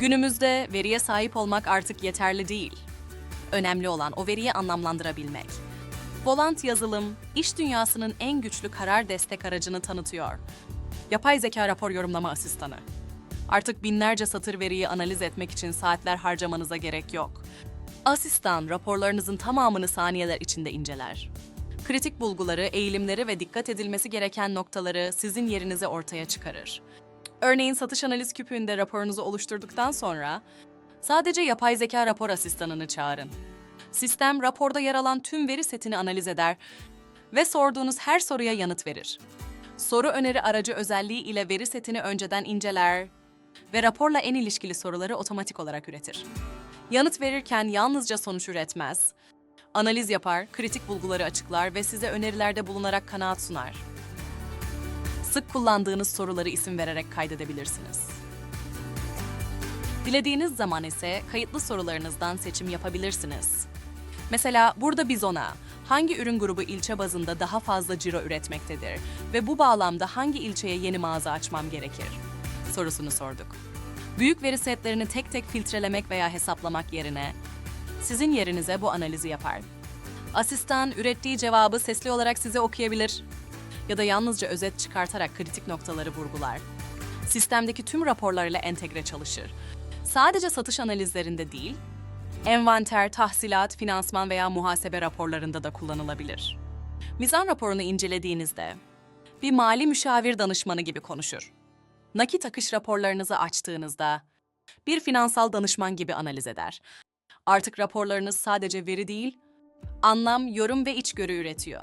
Günümüzde veriye sahip olmak artık yeterli değil. Önemli olan o veriyi anlamlandırabilmek. Volant yazılım, iş dünyasının en güçlü karar destek aracını tanıtıyor. Yapay zeka rapor yorumlama asistanı. Artık binlerce satır veriyi analiz etmek için saatler harcamanıza gerek yok. Asistan raporlarınızın tamamını saniyeler içinde inceler. Kritik bulguları, eğilimleri ve dikkat edilmesi gereken noktaları sizin yerinize ortaya çıkarır. Örneğin satış analiz küpüğünde raporunuzu oluşturduktan sonra sadece yapay zeka rapor asistanını çağırın. Sistem raporda yer alan tüm veri setini analiz eder ve sorduğunuz her soruya yanıt verir. Soru öneri aracı özelliği ile veri setini önceden inceler ve raporla en ilişkili soruları otomatik olarak üretir. Yanıt verirken yalnızca sonuç üretmez, analiz yapar, kritik bulguları açıklar ve size önerilerde bulunarak kanaat sunar. Sık kullandığınız soruları isim vererek kaydedebilirsiniz. Dilediğiniz zaman ise kayıtlı sorularınızdan seçim yapabilirsiniz. Mesela burada biz ona hangi ürün grubu ilçe bazında daha fazla ciro üretmektedir ve bu bağlamda hangi ilçeye yeni mağaza açmam gerekir sorusunu sorduk. Büyük veri setlerini tek tek filtrelemek veya hesaplamak yerine sizin yerinize bu analizi yapar. Asistan ürettiği cevabı sesli olarak size okuyabilir ya da yalnızca özet çıkartarak kritik noktaları vurgular. Sistemdeki tüm raporlarla entegre çalışır. Sadece satış analizlerinde değil, envanter, tahsilat, finansman veya muhasebe raporlarında da kullanılabilir. Mizan raporunu incelediğinizde bir mali müşavir danışmanı gibi konuşur. Nakit akış raporlarınızı açtığınızda bir finansal danışman gibi analiz eder. Artık raporlarınız sadece veri değil, anlam, yorum ve içgörü üretiyor.